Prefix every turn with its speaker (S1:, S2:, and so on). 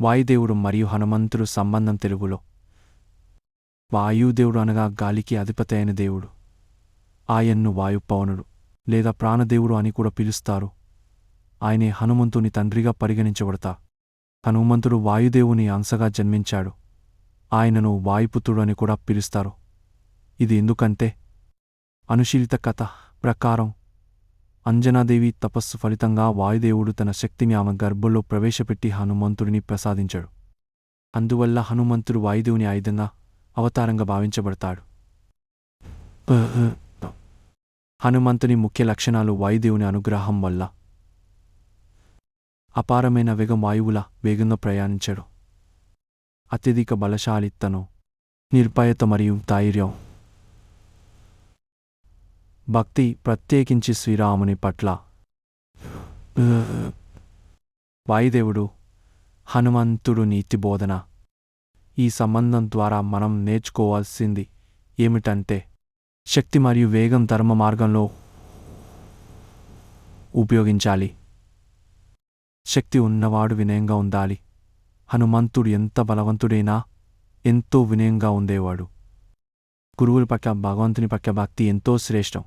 S1: వాయుదేవుడు మరియు హనుమంతుడు సంబంధం తెలుగులో. వాయుదేవుడు అనగా గాలికి అధిపతి అయిన దేవుడు. ఆయన్ను వాయుపవనుడు లేదా ప్రాణదేవుడు అని కూడా పిలుస్తారు. ఆయనే హనుమంతుని తండ్రిగా పరిగణించబడతా. హనుమంతుడు వాయుదేవుని అంశగా జన్మించాడు. ఆయనను వాయుపుత్రుడు అని కూడా పిలుస్తారు. ఇది ఎందుకంటే అనుశీలిత కథ ప్రకారం అంజనాదేవి తపస్సు ఫలితంగా వాయుదేవుడు తన శక్తిని ఆమె గర్భంలో ప్రవేశపెట్టి హనుమంతుడిని ప్రసాదించాడు. అందువల్ల హనుమంతుడు వాయుదేవుని ఆయుధంగా అవతారంగా భావించబడతాడు. హనుమంతుని ముఖ్య లక్షణాలు వాయుదేవుని అనుగ్రహం వల్ల అపారమైన వేగం వాయువుల వేగంగా ప్రయాణించడు అత్యధిక బలశాలితనం నిర్భయత మరియు ధైర్యం. భక్తి ప్రత్యేకించి శ్రీరాముని పట్ల. వాయుదేవుడు హనుమంతుడు నీతి బోధన. ఈ సంబంధం ద్వారా మనం నేర్చుకోవాల్సింది ఏమిటంటే శక్తి మరియు వేగం ధర్మ మార్గంలో ఉపయోగించాలి. శక్తి ఉన్నవాడు వినయంగా ఉండాలి. హనుమంతుడు ఎంత బలవంతుడైనా ఎంతో వినయంగా ఉండేవాడు. గురువుల పట్ల భగవంతుని పట్ల భక్తి ఎంతో శ్రేష్టం.